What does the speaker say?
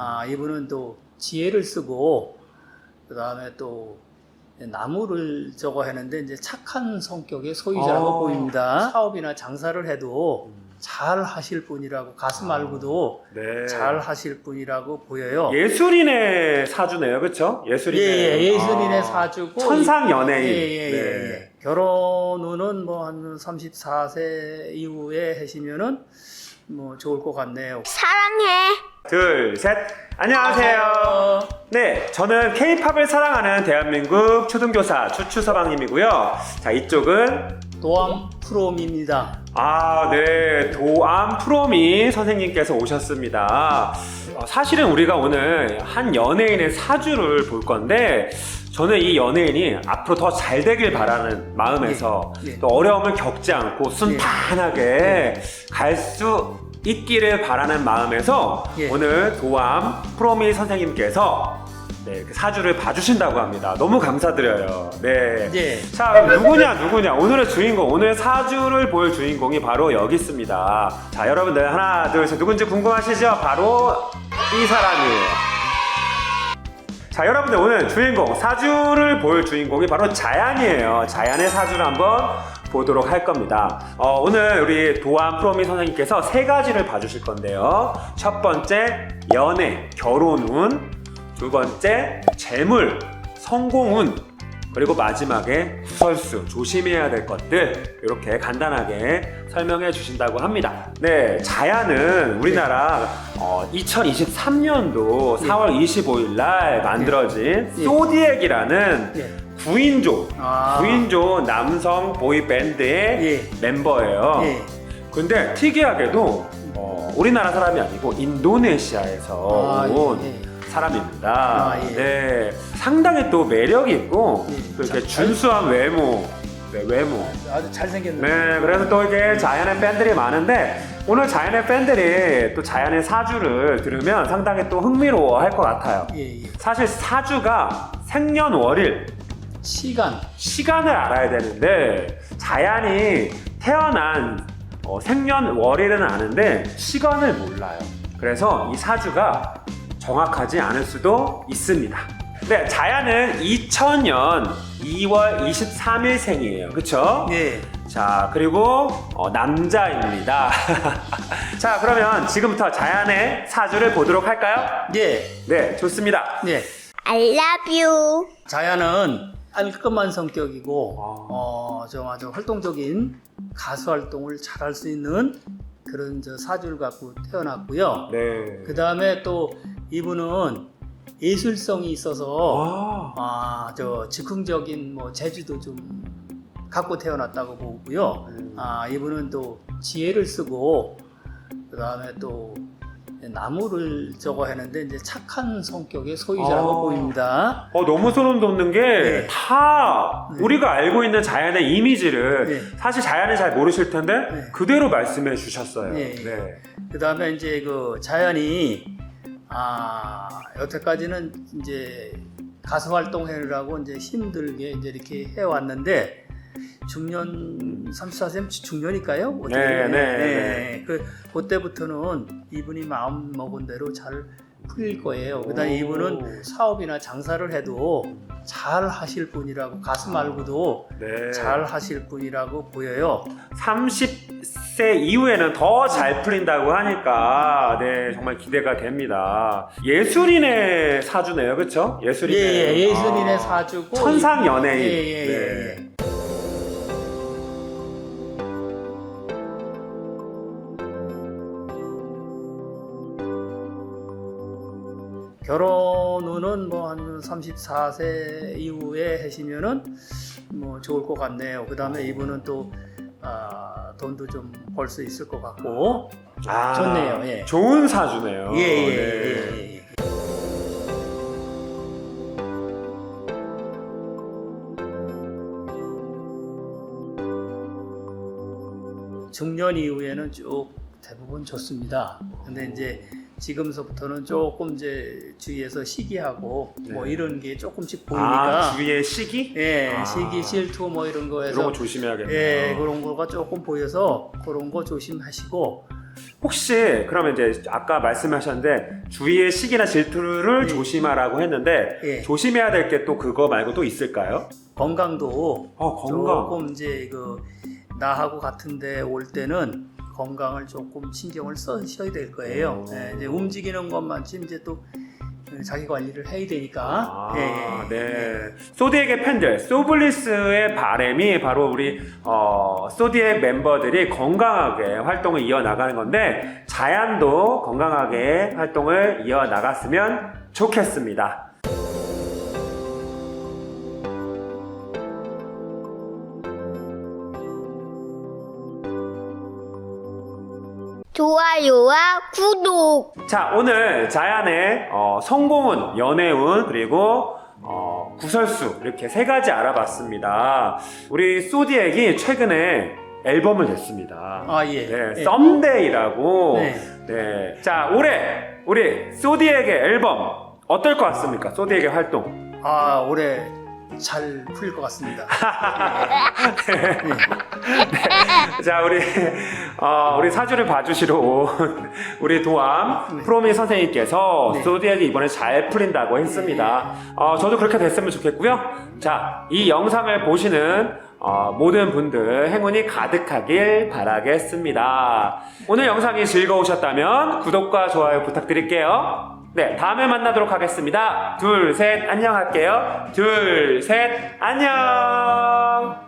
아, 이분은 또 지혜를 쓰고 그 다음에 또 나무를 저거 하는데 이제 착한 성격의 소유자라고 아. 보입니다. 사업이나 장사를 해도 잘 하실 분이라고 가수 말고도 네. 잘 하실 분이라고 보여요. 예술인의 사주네요, 그렇죠? 예, 예술인의 예, 예술인의 아. 사주고 천상 연예인. 예, 예, 예, 네. 예. 결혼 후는 뭐 한 34세 이후에 하시면은 뭐 좋을 것 같네요. 사랑해. 둘, 셋. 안녕하세요. 네, 저는 K-팝을 사랑하는 대한민국 초등교사 추추 서방님이고요. 자, 이쪽은 도암 프롬입니다. 아, 네. 도암 프로미 선생님께서 오셨습니다. 어, 사실은 우리가 오늘 한 연예인의 사주를 볼 건데, 저는 이 연예인이 앞으로 더 잘 되길 바라는 마음에서 예, 예. 또 어려움을 겪지 않고 순탄하게 갈수 있기를 바라는 마음에서 예. 오늘 도암 프로미 선생님께서 네, 그 사주를 봐주신다고 합니다. 너무 감사드려요. 네. 예. 자, 그럼 누구냐, 누구냐. 오늘의 주인공, 오늘 사주를 볼 주인공이 바로 여기 있습니다. 자, 여러분들 하나, 둘, 셋. 누군지 궁금하시죠? 바로 이 사람이에요. 자, 여러분들 오늘 주인공, 사주를 볼 주인공이 바로 자연이에요. 자연의 사주를 한번 보도록 할 겁니다. 어, 오늘 우리 도안 프로미 선생님께서 세 가지를 봐주실 건데요. 첫 번째, 연애, 결혼운. 두 번째, 재물, 성공운. 그리고 마지막에 구설수, 조심해야 될 것들. 이렇게 간단하게 설명해 주신다고 합니다. 네, 자야는 우리나라 어, 2023년도 4월 25일 날 만들어진 예. 소디엑이라는 예. 9인조, 아. 9인조 남성 보이 밴드의 예. 멤버예요. 예. 근데 특이하게도 어, 우리나라 사람이 아니고 인도네시아에서 아, 예, 온 예. 사람입니다. 아, 예. 네, 상당히 또 매력이 있고 예. 또 이렇게 자, 준수한 외모, 네, 외모. 아주 잘생겼네. 네, 그래서 또 이게 자연의 팬들이 많은데 오늘 자연의 팬들이 또 자연의 사주를 들으면 상당히 또 흥미로워할 것 같아요. 예, 예. 사실 사주가 생년월일 시간. 시간을 알아야 되는데 자연이 태어난 어, 생년월일은 아는데 시간을 몰라요. 그래서 이 사주가 정확하지 않을 수도 있습니다. 네, 자연은 2000년 2월 23일 생이에요. 그쵸? 예. 자, 그리고 어, 남자입니다. 자, 그러면 지금부터 자연의 사주를 보도록 할까요? 예. 네, 좋습니다. 예. I love you. 자야는 깔끔한 성격이고 아. 어, 좀 아주 활동적인 가수 활동을 잘할 수 있는 그런 저 사주를 갖고 태어났고요. 네. 그 다음에 또 이분은 예술성이 있어서 아, 아, 저 즉흥적인 뭐 재주도 좀 갖고 태어났다고 보고요. 음. 아, 이분은 또 지혜를 쓰고 그 다음에 또 나무를 저거 하는데 이제 착한 성격의 소유자라고 아. 보입니다. 어, 너무 소름 돋는 게 네. 다 네. 우리가 알고 있는 자연의 이미지를 네. 사실 자연은 잘 모르실 텐데 네. 그대로 말씀해 주셨어요. 네. 네. 그 다음에 이제 그 자연이 아 여태까지는 이제 가수 활동하느라고 이제 힘들게 이제 이렇게 해왔는데 중년 34세 중년일까요? 어떻게 네, 보면. 네, 네. 그 그때부터는 이분이 마음 먹은 대로 잘 풀릴 거예요. 그다음에 오. 이분은 사업이나 장사를 해도 잘 하실 분이라고 가수 말고도 네. 잘 하실 분이라고 보여요. 30세 이후에는 더 잘 풀린다고 하니까 네 정말 기대가 됩니다. 예술인의 사주네요, 그렇죠? 예, 예술인의 예, 예술인의 아, 사주고 천상 연예인. 예, 예, 예, 네. 예. 결혼 후는 뭐 한 34세 이후에 하시면은 뭐 좋을 것 같네요. 그 다음에 이분은 또 아, 돈도 좀 벌 수 있을 것 같고. 아, 좋네요, 예. 좋은 사주네요. 예, 예, 네. 예, 예. 중년 이후에는 쭉 대부분 좋습니다. 근데 이제 지금서부터는 조금 이제 주위에서 시기하고 뭐 네. 이런 게 조금씩 보이니까 아, 주위의 시기? 예, 아. 시기 질투 뭐 이런 거에서 이런 거 조심해야겠네요. 예, 그런 거가 조금 보여서 그런 거 조심하시고 혹시 그러면 이제 아까 말씀하셨는데 주위의 시기나 질투를 예. 조심하라고 했는데 예. 조심해야 될 게 또 그거 말고 또 있을까요? 건강도 어 건강. 조금 이제 그 나하고 같은데 올 때는 건강을 조금 신경을 써셔야 될 거예요. 오. 예, 이제 움직이는 것만큼 이제 또 자기 관리를 해야 되니까. 아, 예, 예. 네. 소디에게 팬들, 소블리스의 바램이 바로 우리 어, 소디의 멤버들이 건강하게 활동을 이어나가는 건데 자얀도 건강하게 활동을 이어나갔으면 좋겠습니다. 좋아요와 구독. 자, 오늘 자얀의 어, 성공운, 연애운, 그리고 어, 구설수 이렇게 세 가지 알아봤습니다. 우리 소디액이 최근에 앨범을 냈습니다. 아, 예. 네, 예. 썸데이라고. 네. 네. 자, 올해 우리 소디에게 앨범 어떨 것 같습니까? 소디에게 활동. 아, 올해 잘 풀릴 것 같습니다. 자, 우리 어, 우리 사주를 봐주시러 온 우리 도암 네. 프로미 선생님께서 네. 소디에게 이번에 잘 풀린다고 했습니다. 어, 저도 그렇게 됐으면 좋겠고요. 자, 이 영상을 보시는 어, 모든 분들 행운이 가득하길 바라겠습니다. 오늘 영상이 즐거우셨다면 구독과 좋아요 부탁드릴게요. 네, 다음에 만나도록 하겠습니다. 둘, 셋, 안녕 할게요. 둘, 셋, 안녕!